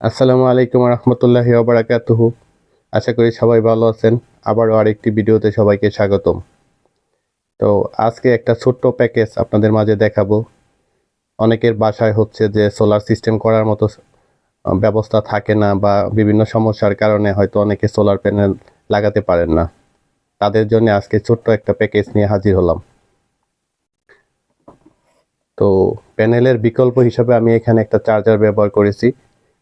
আসসালামু আলাইকুম রহমতুল্লাহি ওবরাকাতুহু আশা করি সবাই ভালো আছেন। আবারও আরেকটি ভিডিওতে সবাইকে স্বাগতম। তো আজকে একটা ছোট্ট প্যাকেজ আপনাদের মাঝে দেখাবো। অনেকের বাসায় হচ্ছে যে সোলার সিস্টেম করার মতো ব্যবস্থা থাকে না বা বিভিন্ন সমস্যার কারণে হয়তো অনেকে সোলার প্যানেল লাগাতে পারেন না। তাদের জন্য আজকে ছোট্ট একটা প্যাকেজ নিয়ে হাজির হলাম। তো প্যানেলের বিকল্প হিসাবে আমি এখানে একটা চার্জার ব্যবহার করেছি।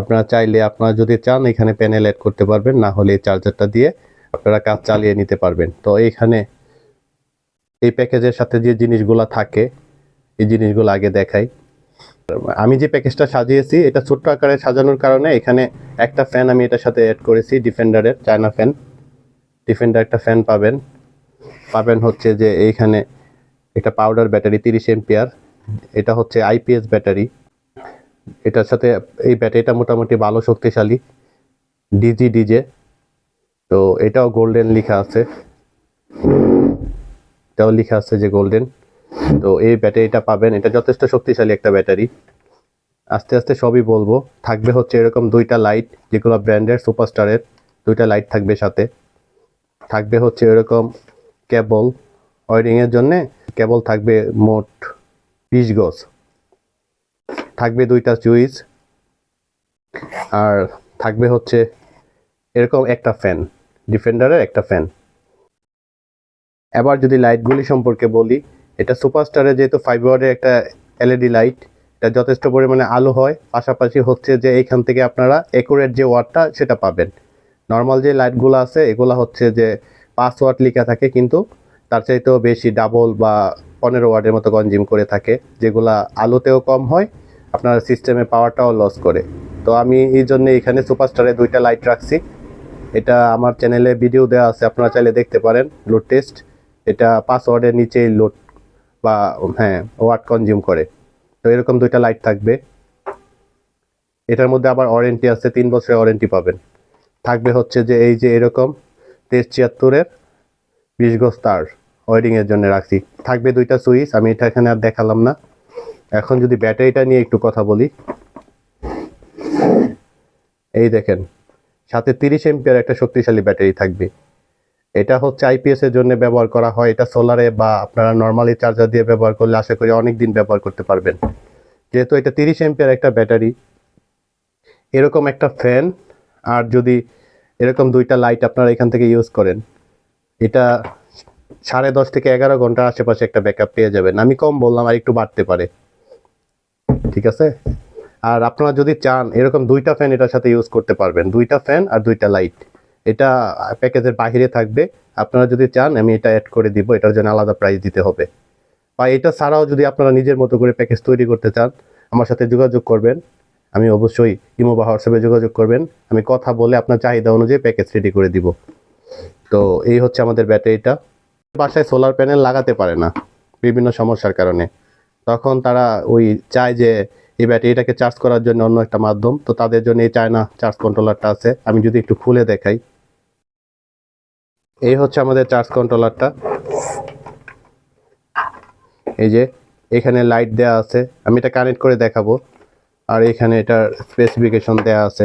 আপনারা চাইলে আপনারা যদি চান, এখানে প্যানেল অ্যাড করতে পারবেন, না হলে চার্জারটা দিয়ে আপনারা কাজ চালিয়ে নিতে পারবেন। তো এইখানে এই প্যাকেজের সাথে যে জিনিসগুলো থাকে, এই জিনিসগুলো আগে দেখাই। আমি যে প্যাকেজটা সাজিয়েছি, এটা ছোট্ট আকারে সাজানোর কারণে এখানে একটা ফ্যান আমি এটার সাথে অ্যাড করেছি ডিফেন্ডারের চায়না ফ্যান ডিফেন্ডার একটা ফ্যান পাবেন। পাবেন হচ্ছে যে এইখানে একটা পাউডার ব্যাটারি তিরিশ এম্পিয়ার এটা হচ্ছে আইপিএস ব্যাটারি এটার সাথে এই ব্যাটারিটা মোটামুটি ভালো শক্তিশালী ডিজি ডিজে তো এটাও গোল্ডেন লেখা আছে। এটাও লেখা আছে যে গোল্ডেন তো এই ব্যাটারিটা পাবেন। এটা যথেষ্ট শক্তিশালী একটা ব্যাটারি আস্তে আস্তে সবই বলব। থাকবে হচ্ছে এরকম দুইটা লাইট যেগুলো ব্র্যান্ডের সুপারস্টারের দুইটা লাইট থাকবে সাথে। থাকবে হচ্ছে এরকম কেবল ওয়ারিংয়ের জন্যে কেবল থাকবে মোট বিশ গজ। থাকবে দুইটা সুইচ, আর থাকবে হচ্ছে এরকম একটা ফ্যান ডিফেন্ডারের একটা ফ্যান এবার যদি লাইটগুলি সম্পর্কে বলি, এটা সুপারস্টারে যেহেতু ফাইভ ওয়ার্ডের একটা এলইডি লাইট এটা যথেষ্ট পরিমাণে আলো হয়, পাশাপাশি হচ্ছে যে এইখান থেকে আপনারা একুরেট যে ওয়ার্ডটা সেটা পাবেন। নর্মাল যে লাইটগুলো আছে, এগুলো হচ্ছে যে পাঁচ ওয়াট লেখা থাকে, কিন্তু তার চাইতেও বেশি ডাবল বা পনেরো ওয়ার্ডের মতো কনজিউম করে থাকে, যেগুলা আলোতেও কম হয় আপনার সিস্টেমে পাওয়ারটাও লস করে। তো আমি এই জন্য এখানে সুপারস্টারে দুইটা লাইট রাখছি। এটা আমার চ্যানেলে ভিডিও দেওয়া আছে, আপনারা চাইলে দেখতে পারেন লোড টেস্ট এটা পাসওয়ার্ডের নিচেই লোড বা হ্যাঁ ওয়াট কনজিউম করে। তো এরকম দুইটা লাইট থাকবে। এটার মধ্যে আবার ওয়ারেন্টি আছে, তিন বছরের ওয়ারেন্টি পাবেন। থাকবে হচ্ছে যে এই যে এরকম তেইশ ছিয়াত্তরের বিশ গজ তার ওয়েডিংয়ের জন্য রাখছি। থাকবে দুইটা সুইচ, আমি এটা এখানে আর দেখালাম না। এখন যদি ব্যাটারিটা নিয়ে একটু কথা বলি। এই দেখেন, সাথে তিরিশ এমপিয়ার একটা শক্তিশালী ব্যাটারি থাকবে। এটা হচ্ছে আইপিএস এর জন্য ব্যবহার করা হয়। এটা সোলারে বা আপনারা নর্মালি চার্জার দিয়ে ব্যবহার করলে আশা করি অনেক দিন ব্যবহার করতে পারবেন। যেহেতু এটা তিরিশ এমপিয়ার একটা ব্যাটারি, এরকম একটা ফ্যান, আর যদি এরকম দুইটা লাইট আপনারা এখান থেকে ইউজ করেন, এটা সাড়ে দশ থেকে এগারো ঘণ্টার আশেপাশে একটা ব্যাকআপ পেয়ে যাবেন। আমি কম বললাম, আর একটু বাড়তে পারে। ঠিক আছে? আর আপনারা যদি চান, এরকম দুইটা ফ্যান এটার সাথে ইউজ করতে পারবেন। দুইটা ফ্যান আর দুইটা লাইট এটা প্যাকেজের বাইরে থাকবে। আপনারা যদি চান, আমি এটা অ্যাড করে দিব। এটার জন্য আলাদা প্রাইস দিতে হবে। বা এটা ছাড়াও যদি আপনারা নিজের মতো করে প্যাকেজ তৈরি করতে চান, আমার সাথে যোগাযোগ করবেন। আমি অবশ্যই ইমো বা হোয়াটসঅ্যাপে যোগাযোগ করবেন। আমি কথা বলে আপনার চাহিদা অনুযায়ী প্যাকেজ রেডি করে দিব। তো এই হচ্ছে আমাদের ব্যাটারিটা বাসায় সোলার প্যানেল লাগাতে পারে না। বিভিন্ন সমস্যার কারণে। তখন তারা ওই চায় যে এই ব্যাটারিটাকে চার্জ করার জন্য অন্য একটা মাধ্যম। তো তাদের জন্য এই চায়না চার্জ কন্ট্রোলারটা আছে। আমি যদি একটু খুলে দেখাই। এই হচ্ছে আমাদের চার্জ কন্ট্রোলারটা এই যে, এখানে লাইট দেয়া আছে। আমি এটা কানেক্ট করে দেখাবো। আর এখানে এটার স্পেসিফিকেশন দেয়া আছে।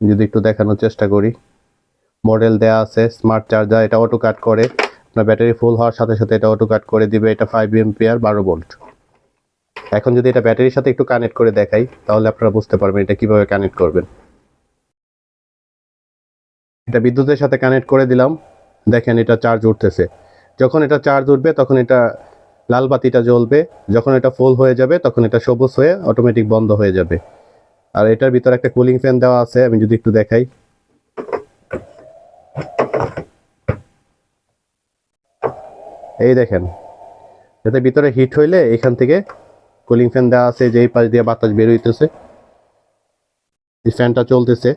যদি একটু দেখানোর চেষ্টা করি। মডেল দেয়া আছে স্মার্ট চার্জার এটা অটো কাট করে। আপনার ব্যাটারি ফুল হওয়ার সাথে সাথে এটা অটো কাট করে দিবে, এটা ফাইভ এমপিআর বারো ভোল্ট এখন যদি এটা ব্যাটারির সাথে একটু কানেক্ট করে দেখাই, তাহলে আপনারা বুঝতে পারবেন এটা কীভাবে কানেক্ট করবেন। এটা বিদ্যুতের সাথে কানেক্ট করে দিলাম। দেখেন এটা চার্জ উঠতেছে। যখন এটা চার্জ উঠবে, তখন এটা লাল বাতিটা জ্বলবে। যখন এটা ফুল হয়ে যাবে, তখন এটা সবুজ হয়ে অটোমেটিক বন্ধ হয়ে যাবে। আর এটার ভিতরে একটা কুলিং ফ্যান দেওয়া আছে, আমি যদি একটু দেখাই। এই দেখেন, যাতে ভিতরে হিট হইলে এখান থেকে কুলিং ফ্যান দেওয়া আছে, যেই পাশ দিয়ে বাতাস বের হইতেছে, এই ফ্যানটা চলতেছে।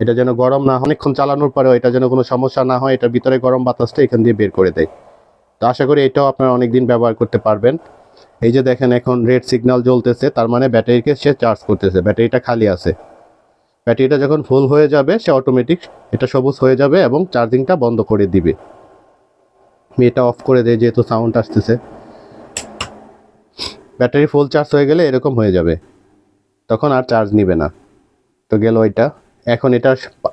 এটা যেন গরম না অনেকক্ষণ চালানোর পরেও এটা যেন কোনো সমস্যা না হয় এটার ভিতরে গরম বাতাসটা এখান দিয়ে বের করে দেয়। তো আশা করি এটাও আপনারা অনেকদিন ব্যবহার করতে পারবেন। এই যে দেখেন, এখন রেড সিগন্যাল জ্বলতেছে, তার মানে ব্যাটারিকে সে চার্জ করতেছে, ব্যাটারিটা খালি আছে। ব্যাটারিটা যখন ফুল হয়ে যাবে, সে অটোমেটিক এটা সবুজ হয়ে যাবে এবং চার্জিংটা বন্ধ করে দিবে। আমি এটা অফ করে দেয় যেহেতু সাউন্ড আসতেছে। ব্যাটারি ফুল চার্জ হয়ে গেলে এরকম হয়ে যাবে। তখন আর চার্জ নিবে না। তো গেল এটা। এখন এটার সা-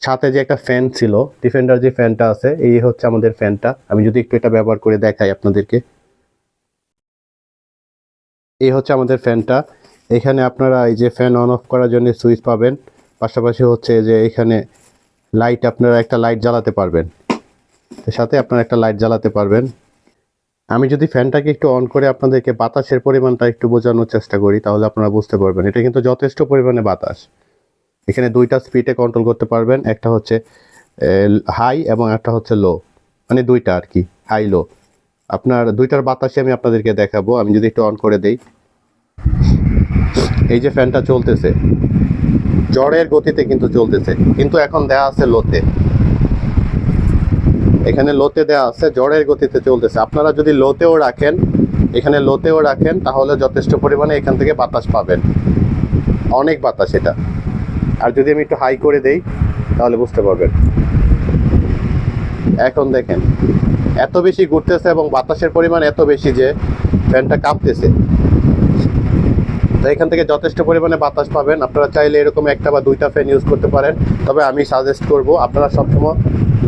সাথে যে একটা ফ্যান ছিল ডিফেন্ডার যে ফ্যানটা আছে, এই হচ্ছে আমাদের ফ্যানটা আমি যদি একটু এটা ব্যবহার করে দেখাই আপনাদেরকে। এই হচ্ছে আমাদের ফ্যানটা এখানে আপনারা এই যে ফ্যান অন অফ করার জন্য সুইচ পাবেন। পাশাপাশি হচ্ছে যে এখানে লাইট আপনারা একটা লাইট জ্বালাতে পারবেন। সাথে আপনারা একটা লাইট জ্বালাতে পারবেন। আমি যদি ফ্যানটাকে একটু অন করে আপনাদেরকে বাতাসের পরিমাণটা একটু বোঝানোর চেষ্টা করি, তাহলে আপনারা বুঝতে পারবেন। এটা কিন্তু যথেষ্ট পরিমাণে বাতাস। এখানে দুইটা স্পিডে কন্ট্রোল করতে পারবেন। একটা হচ্ছে হাই এবং একটা হচ্ছে লো মানে দুইটা আর কি হাই লো আপনার দুইটার বাতাসে আমি আপনাদেরকে দেখাবো। আমি যদি একটু অন করে দেই। এই যে ফ্যানটা চলতেছে, জ্বরের গতিতে কিন্তু চলতেছে। কিন্তু এখন দেয়া আছে লোতে এখানে লোতে দেয়া আছে, জ্বরের গতিতে চলতেছে। আপনারা যদি লোতেও রাখেন, এখানে লোতেও রাখেন, তাহলে যথেষ্ট পরিমাণে এখান থেকে বাতাস পাবেন। অনেক বাতাস এটা। আর যদি আমি একটু হাই করে দেই, তাহলে বুঝতে পারবেন। এখন দেখেন, এত বেশি ঘুরতেছে এবং বাতাসের পরিমাণ এত বেশি যে ফ্যানটা কাঁপতেছে। তো এখান থেকে যথেষ্ট পরিমাণে বাতাস পাবেন। আপনারা চাইলে এরকম একটা বা দুইটা ফ্যান ইউজ করতে পারেন। তবে আমি সাজেস্ট করব, আপনারা সবসময়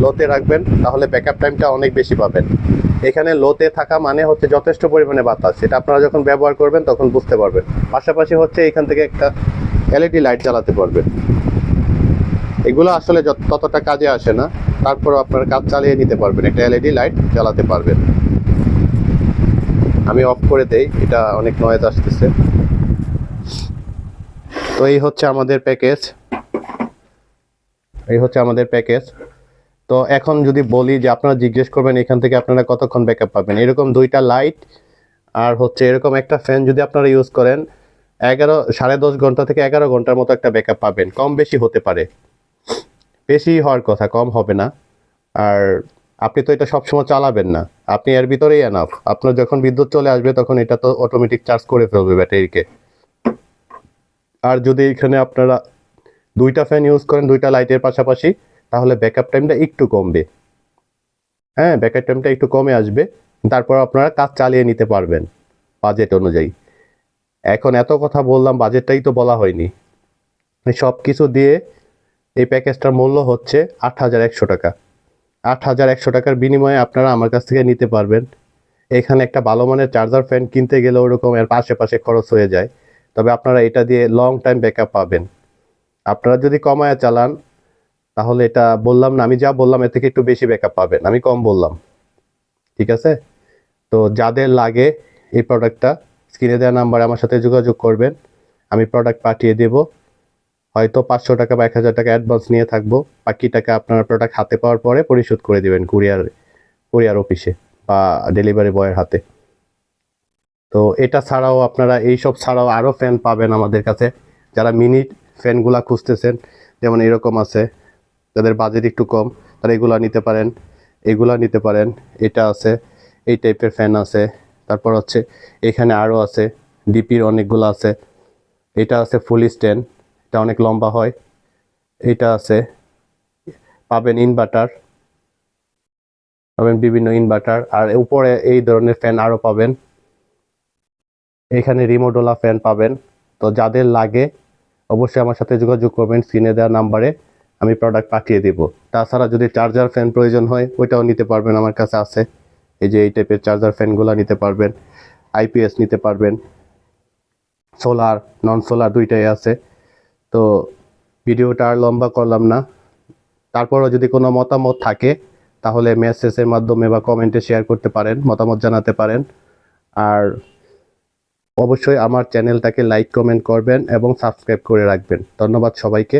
লোতে রাখবেন, তাহলে ব্যাকআপ টাইমটা অনেক বেশি পাবেন। এখানে লোতে থাকা মানে হচ্ছে যথেষ্ট পরিমাণে বাতাস, সেটা আপনারা যখন ব্যবহার করবেন তখন বুঝতে পারবেন। পাশাপাশি হচ্ছে এখান থেকে একটা এলইডি লাইট জ্বালাতে পারবেন। এগুলো আসলে ততটা কাজে আসে না, তারপরও আপনার কাজ চালিয়ে নিতে পারবেন, একটা এলইডি লাইট জ্বালাতে পারবেন। আমি অফ করে দেই, এটা অনেক নয়েজ আসতেছে। তো এই হচ্ছে আমাদের প্যাকেজ এই হচ্ছে আমাদের প্যাকেজ তো এখন যদি বলি যে আপনারা জিজ্ঞেস করবেন এখান থেকে আপনারা কতক্ষণ ব্যাকআপ পাবেন? এরকম দুইটা লাইট আর হচ্ছে এরকম একটা ফ্যান যদি আপনারা ইউজ করেন, এগারো, সাড়ে দশ ঘণ্টা থেকে এগারো ঘণ্টার মতো একটা ব্যাকআপ পাবেন। কম বেশি হতে পারে। বেশি হওয়ার কথা, কম হবে না। আর আপনি তো এটা সবসময় চালাবেন না। আপনি এর ভিতরেই এনাফ আপনার যখন বিদ্যুৎ চলে আসবে, তখন এটা তো অটোমেটিক চার্জ করে ফেলবে ব্যাটারিকে আর যদি এখানে আপনারা দুইটা ফ্যান ইউজ করেন, দুইটা লাইটের পাশাপাশি তাহলে ব্যাকআপ টাইমটা একটু কমবে। হ্যাঁ ব্যাকআপ টাইমটা একটু কমে আসবে। তারপর আপনারা কাজ চালিয়ে নিতে পারবেন বাজেট অনুযায়ী। এখন এত কথা বললাম বাজেটটাই তো বলা হয়নি। সব কিছু দিয়ে এই প্যাকেজটার মূল্য হচ্ছে আট হাজার একশো টাকা। আট হাজার একশো টাকার বিনিময়ে আপনারা আমার কাছ থেকে নিতে পারবেন। এখানে একটা ভালো মানের চার্জার ফ্যান কিনতে গেলে ওরকম এর পাশে খরচ হয়ে যায়। তবে আপনারা এটা দিয়ে লং টাইম ব্যাকআপ পাবেন। আপনারা যদি কমায় চালান তাহলে এটা বললাম না, আমি যা বললাম এর থেকে একটু বেশি ব্যাকআপ পাবেন। আমি কম বললাম। ঠিক আছে? তো যাদের লাগে এই প্রোডাক্টটা স্ক্রিনে দেওয়া নাম্বারে আমার সাথে যোগাযোগ করবেন। আমি প্রোডাক্ট পাঠিয়ে দেব। হয়তো পাঁচশো টাকা বা এক হাজার টাকা অ্যাডভান্স নিয়ে থাকব। বাকি টাকা আপনারা প্রোডাক্ট হাতে পাওয়ার পরে পরিশোধ করে দেবেন কুরিয়ার কুরিয়ার অফিসে বা ডেলিভারি বয়ের হাতে। তো এটা ছাড়াও আপনারা এই সব ছাড়াও আরও ফ্যান পাবেন আমাদের কাছে। যারা মিনিট ফ্যানগুলা খুঁজতেছেন, যেমন এরকম আছে। যাদের বাজেট একটু কম, তারা এগুলা নিতে পারেন, এগুলা নিতে পারেন। এটা আছে, এই টাইপের ফ্যান আছে। তারপর হচ্ছে, এখানে আরও আছে ডিপির অনেকগুলো আছে। এটা আছে ফুল স্ট্যান্ড এটা অনেক লম্বা হয়। এটা আছে, পাবেন ইনভার্টার পাবেন বিভিন্ন ইনভার্টার আর উপরে এই ধরনের ফ্যান আরও পাবেন। এখানে রিমোডোলা ফ্যান পাবেন। তো যাদের লাগে, অবশ্যই আমার সাথে যোগাযোগ করবেন স্ক্রিনে দেওয়া নাম্বারে আমি প্রোডাক্ট পাঠিয়ে দিব। তাছাড়া যদি চার্জার ফ্যান প্রয়োজন হয়, ওইটাও নিতে পারবেন আমার কাছে আছে। এই যে এই টাইপের চার্জার ফ্যানগুলো নিতে পারবেন আইপিএস নিতে পারবেন সোলার নন সোলার দুইটাই আছে। তো ভিডিওটা আর লম্বা করলাম না। তারপরও যদি কোনো মতামত থাকে, তাহলে মেসেজের মাধ্যমে বা কমেন্টে শেয়ার করতে পারেন, মতামত জানাতে পারেন। আর অবশ্যই আমার চ্যানেলটাকে লাইক কমেন্ট করবেন এবং সাবস্ক্রাইব করে রাখবেন। ধন্যবাদ সবাইকে।